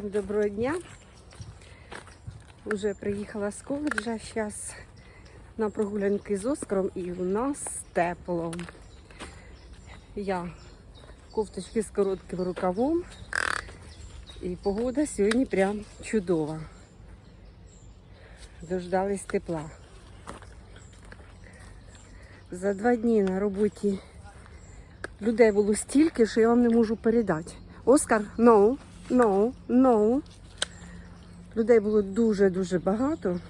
Всім доброго дня. Уже приїхала з коледжа. Зараз на прогулянки з Оскаром і у нас тепло. Я в кофточці з коротким рукавом. І погода сьогодні прям чудова. Дождались тепла. За два дні на роботі людей було стільки, що я вам не можу передати. Оскар, no, no, no. Людей було дуже-дуже багато.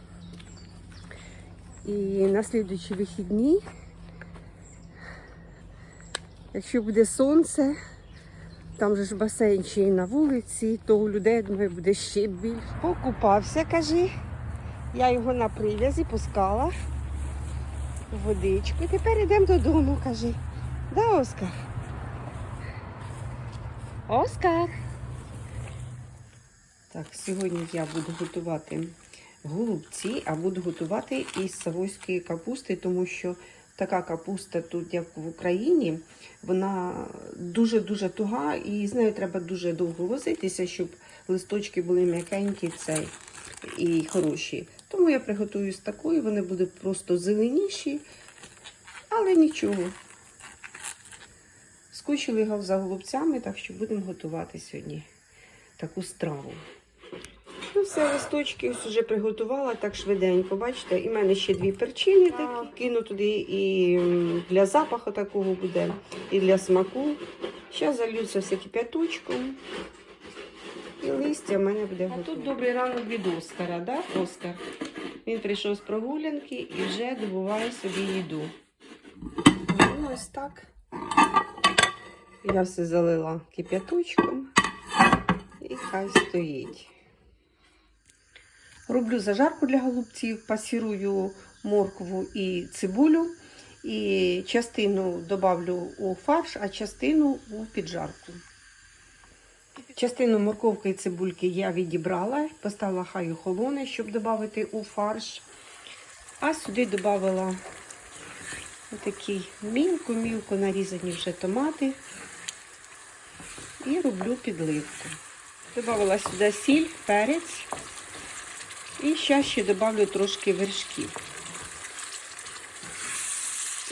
І на слідуючі вихідні, якщо буде сонце, там же ж басейн й на вулиці, то у людей, думаю, буде ще більше. Покупався, кажи. Я його на прив'язі пускала в водичку. Тепер йдемо додому, кажи. Да, Оскар? Оскар. Так, сьогодні я буду готувати голубці, а буду готувати із савойської капусти, тому що така капуста тут, як в Україні, вона дуже-дуже туга і з нею треба дуже довго возитися, щоб листочки були м'якенькі цей, і хороші. Тому я приготую з такою, вони будуть просто зеленіші, але нічого. Скучили за голубцями, так що будемо готувати сьогодні таку страву. Ну, все, листочки ось вже приготувала так швиденько. Бачите, і в мене ще дві перчини такі. Кину туди і для запаху такого буде, і для смаку. Зараз залью це все кип'яточком. І листя в мене буде готове. А тут добрий ранок від Оскара, да, Оскар? Він прийшов з прогулянки і вже добуває собі їду. Ну, ось так. Я все залила кип'яточком і хай стоїть. Роблю зажарку для голубців, пасірую моркву і цибулю. І частину добавлю у фарш, а частину у піджарку. Частину морковки і цибульки я відібрала, поставила хай охолоне, щоб додати у фарш. А сюди додала такі мілко-мілко нарізані вже томати. І роблю підливку. Добавила сюди сіль, перець. І зараз ще додавлю трошки вершків.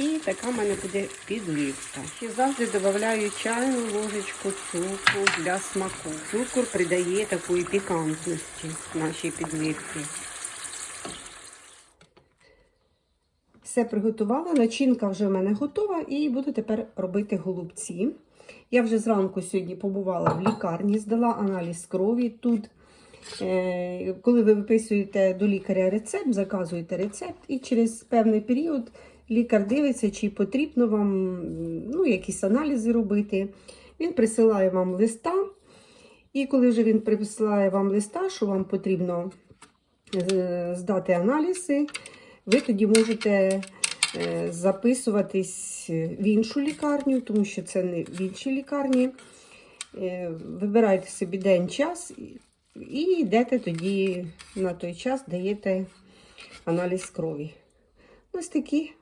І така в мене буде підливка. Ще завжди додаю чайну ложечку цукру для смаку. Цукор придає такої пікантності нашій підливці. Все приготувала, начинка вже в мене готова і буду тепер робити голубці. Я вже зранку сьогодні побувала в лікарні, здала аналіз крові. Тут, коли ви виписуєте до лікаря рецепт, заказуєте рецепт, і через певний період лікар дивиться, чи потрібно вам ну, якісь аналізи робити. Він присилає вам листа. І коли вже він присилає вам листа, що вам потрібно е, здати аналізи, ви тоді можете е, записуватись в іншу лікарню, тому що це не в іншій лікарні. Е, Вибирайте собі день, час і йдете тоді на той час, даєте аналіз крові. Ось такі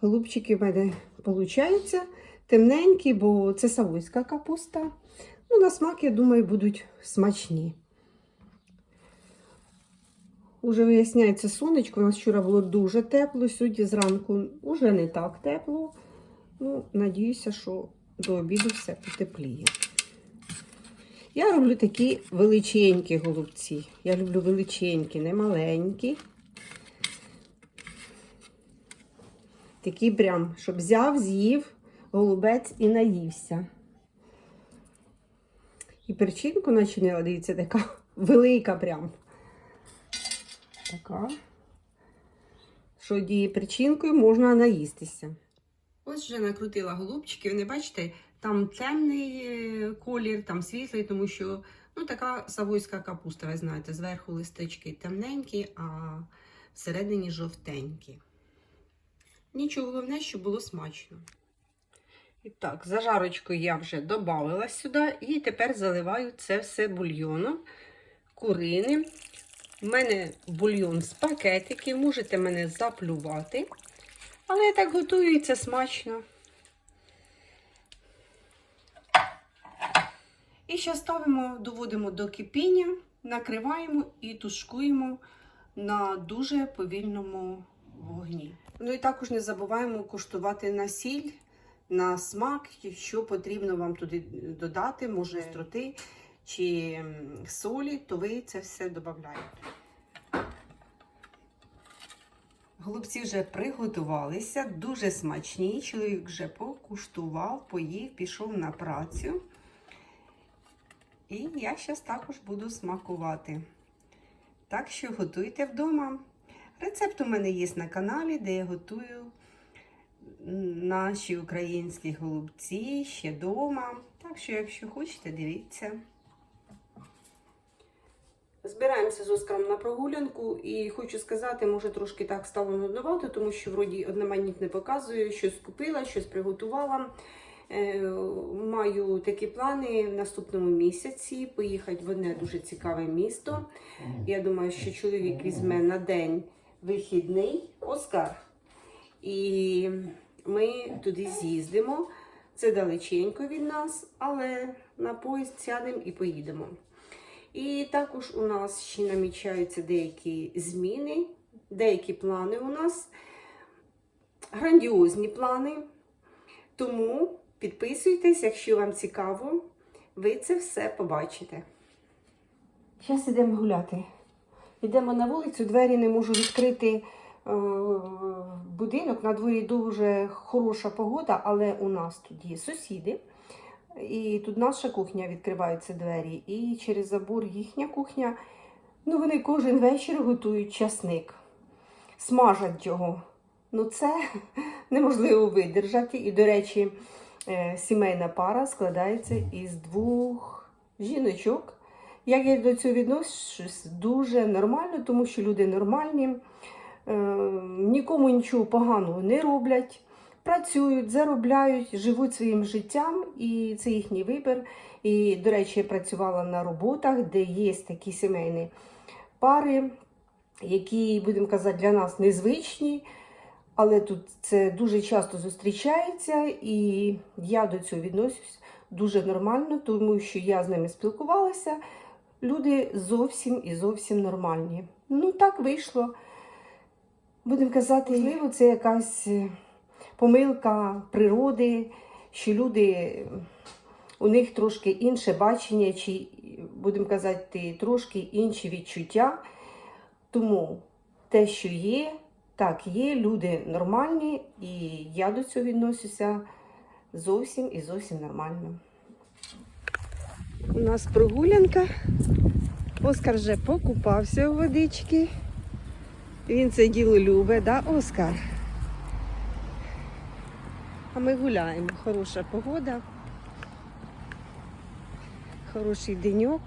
голубчики в мене виходять. Темненькі, бо це савойська капуста. Ну, на смак, я думаю, будуть смачні. Уже виясняється сонечко. У нас вчора було дуже тепло, сьогодні зранку вже не так тепло. Ну, надіюся, що до обіду все потепліє. Я роблю такі величенькі голубці. Я люблю величенькі, не маленькі. Такі прям, щоб взяв, з'їв голубець і наївся. І перчинку начинила, дивіться, така велика прям. Така. Що діє причинкою, можна наїстися. Ось вже накрутила голубчики. Вони бачите, там темний е, колір, там світлий, тому що ну, така савойська капуста, ви знаєте, зверху листочки темненькі, а всередині жовтенькі. Нічого головне, щоб було смачно. І так, зажарочку я вже додала сюди і тепер заливаю це все бульйоном куриним. У мене бульйон з пакетиків, можете мене заплювати. Але я так готую це смачно. І ще ставимо, доводимо до кипіння, накриваємо і тушкуємо на дуже повільному вогні. Ну і також не забуваємо куштувати на сіль, на смак, що потрібно вам туди додати, може строти чи солі, то ви це все додаєте. Голубці вже приготувалися, дуже смачні. Чоловік вже покуштував, поїв, пішов на працю. І я зараз також буду смакувати. Так що готуйте вдома. Рецепт у мене є на каналі, де я готую наші українські голубці ще вдома. Так що, якщо хочете, дивіться. Збираємося з Оскаром на прогулянку і хочу сказати, може трошки так стало нудновато, тому що вроді одноманітно не показую, щось купила, щось приготувала. Е, Маю такі плани в наступному місяці поїхати в одне дуже цікаве місто. Я думаю, що чоловік візьме на день вихідний Оскар. І ми туди з'їздимо. Це далеченько від нас, але на поїзд сядемо і поїдемо. І також у нас ще намічаються деякі зміни, деякі плани у нас, грандіозні плани. Тому підписуйтесь, якщо вам цікаво, ви це все побачите. Зараз йдемо гуляти. Йдемо на вулицю, двері не можу відкрити е, будинок. На дворі дуже хороша погода, але у нас тут є сусіди. І тут наша кухня відкриваються двері, і через забор їхня кухня. Ну, вони кожен вечір готують часник, смажать його. Ну, це неможливо видержати. І, до речі, сімейна пара складається із двох жіночок. Як я до цього відношусь, дуже нормально, тому що люди нормальні, е, нікому нічого поганого не роблять працюють, заробляють, живуть своїм життям, і це їхній вибір. І, до речі, я працювала на роботах, де є такі сімейні пари, які, будемо казати, для нас незвичні. Але тут це дуже часто зустрічається, і я до цього відношусь дуже нормально, тому що я з ними спілкувалася. Люди зовсім і зовсім нормальні. Ну, так вийшло. Будемо казати, можливо, це якась е, помилка природи, що люди, у них трошки інше бачення, чи, будемо казати, трошки інші відчуття. Тому те, що є, так є, люди нормальні, і я до цього відносюся зовсім і зовсім нормально. У нас прогулянка. Оскар вже покупався у водички. Він це діло любить, да, Оскар? А ми гуляємо. Хороша погода. Хороший деньок.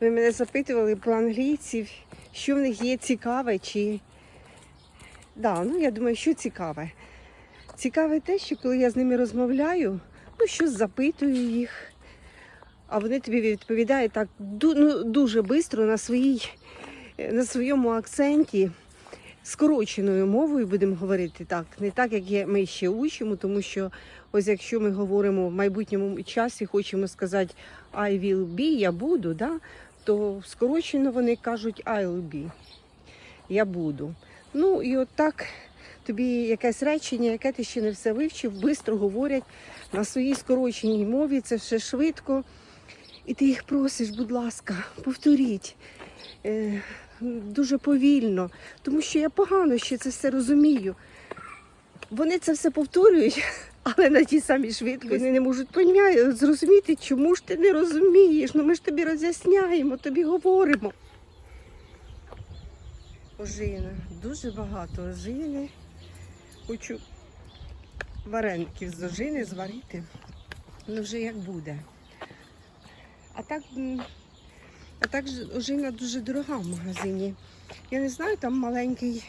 Ви мене запитували про англійців, що в них є цікаве чи. Да, ну я думаю, що цікаве. Цікаве те, що коли я з ними розмовляю, ну щось запитую їх, а вони тобі відповідають так ну, дуже швидко на, на своєму акценті, скороченою мовою будемо говорити так, не так, як ми ще учимо, тому що ось якщо ми говоримо в майбутньому часі, хочемо сказати I will be, я буду, да, то скорочено вони кажуть I'll be, я буду. Ну і от так тобі якесь речення, яке ти ще не все вивчив, швидко говорять на своїй скороченій мові, це все швидко. І ти їх просиш, будь ласка, повторіть е, дуже повільно, тому що я погано ще це все розумію. Вони це все повторюють, але на тій самій швидкості вони не можуть поняти, зрозуміти, чому ж ти не розумієш. Ну ми ж тобі роз'ясняємо, тобі говоримо. Ожина, дуже багато ожини. Хочу вареників з ожини зварити. Ну вже як буде. А так, а так ожина дуже дорога в магазині. Я не знаю, там маленький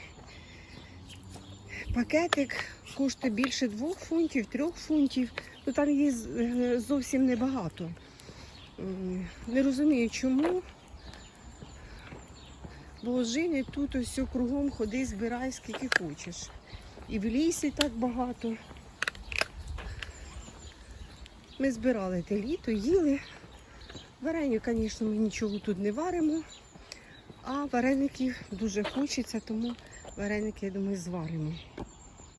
пакетик коштує більше двох фунтів, трьох фунтів. Ну там є е, зовсім небагато. Не розумію, чому. Бо ожини тут ось кругом ходи, збирай скільки хочеш. І в лісі так багато. Ми збирали те літо, їли. Вареню, звісно, ми нічого тут не варимо. А вареників дуже хочеться, тому вареники, я думаю, зваримо.